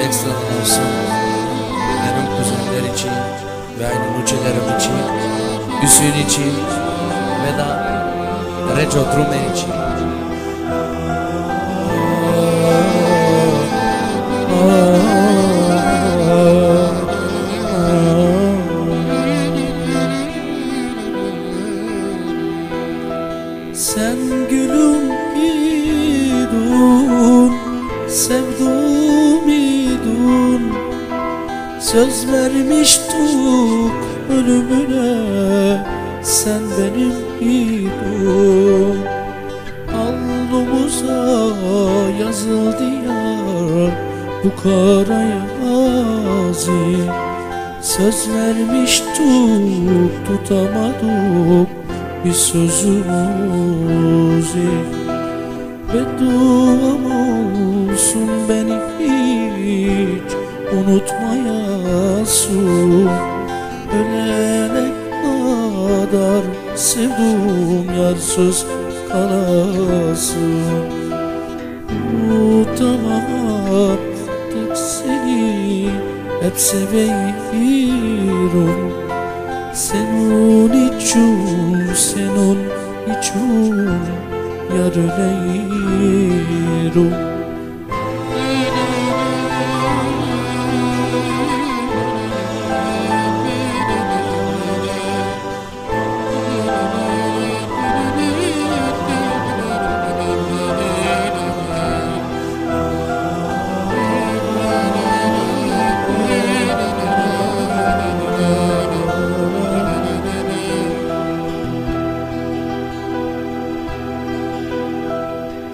ekstradan olsun benim kuzenler için ve aynı uçelerim için Hüsnü için ve de Reco Drumen için. Sen gülüm idun sevdun Söz vermiştuk ölümüne Sen benim idun Alnımıza yazıldı yar Bu kara yazı Söz vermiştuk tutamadık bir sözümüzü Bedduam olsun beni hiç unutmayasın Ölene kadar sevduğum yarsız kalasın. Unutamadık seni hep seviyorum senin için, senin için yar öleyim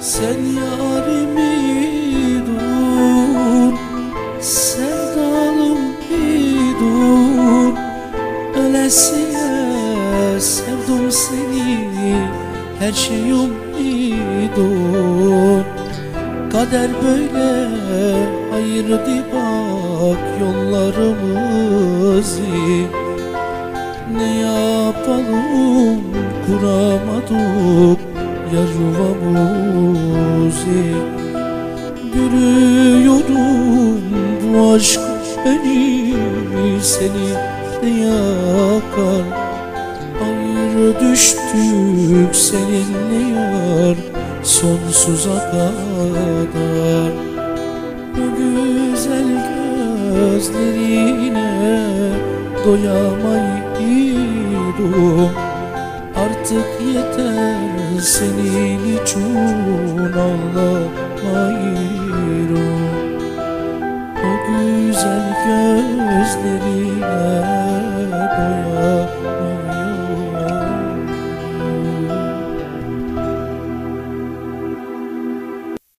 Sen yarimiydun Sevdalım idun Ölesiye sevdim seni Her şeyim idun Kader böyle ayırdı bak yollarımızı Ne yapalım kuramadık yar yuvamızı Görüyorum bu aşk beni seni de yakar? Ayrı düştük seninle yar sonsuza kadar. Bu güzel gözlerine doyamayırım Artık yeter senin için ağlamayırım. O güzel gözlerine